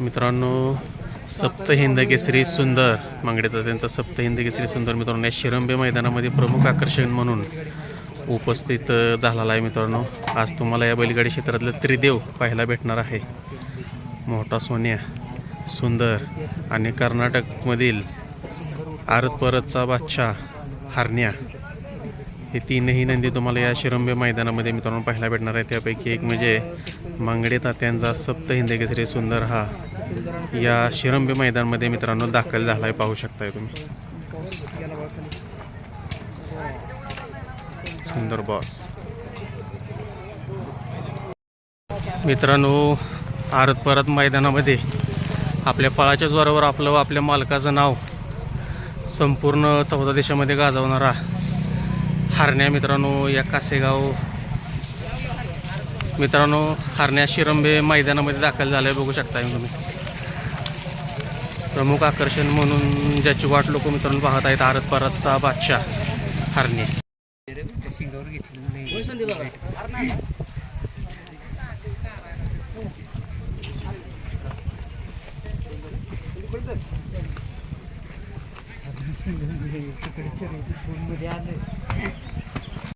मित्रांनो सप्तहिंद केसरी सुंदर. मांगडेचा त्यांचा सप्तहिंद केसरी सुंदर मित्रांनो या शिरंबे मैदानामध्ये प्रमुख आकर्षण म्हणून उपस्थित झालेला आहे मित्रांनो. आज तुम्हाला या बैलगाडी क्षेत्रातलं त्रिदेव पाहायला भेटणार आहे. मोठा सोन्या सुंदर आणि कर्नाटकमधील आरत परतचा बादशाह हरण्या. हे तीनही नंदी तुम्हाला या शिरंबे मैदानामध्ये मित्रांनो पाहायला भेटणार आहे त्यापैकी एक म्हणजे मांगडे तात्यांचा सप्त हिंदकेसरी सुंदर हा या शिरंबे मैदानामध्ये मित्रांनो दाखल झाला आहे पाहू शकताय तुम्ही. सुंदर बॉस मित्रांनो आरत परत मैदानामध्ये आपल्या पळाच्या जोरावर आपलं आपल्या मालकाचं नाव संपूर्ण चौदा देशामध्ये गाजवणारा हारण्या मित्रांनो या कासेगाव मित्रांनो हारण्या शिरंबे मैदानामध्ये दाखल झालं आहे बघू शकता तुम्ही. प्रमुख आकर्षण म्हणून ज्याची वाट लोक मित्रांनो पाहत आहेत आरत परतचा बादशाह हारणे तिकडे मध्ये आलं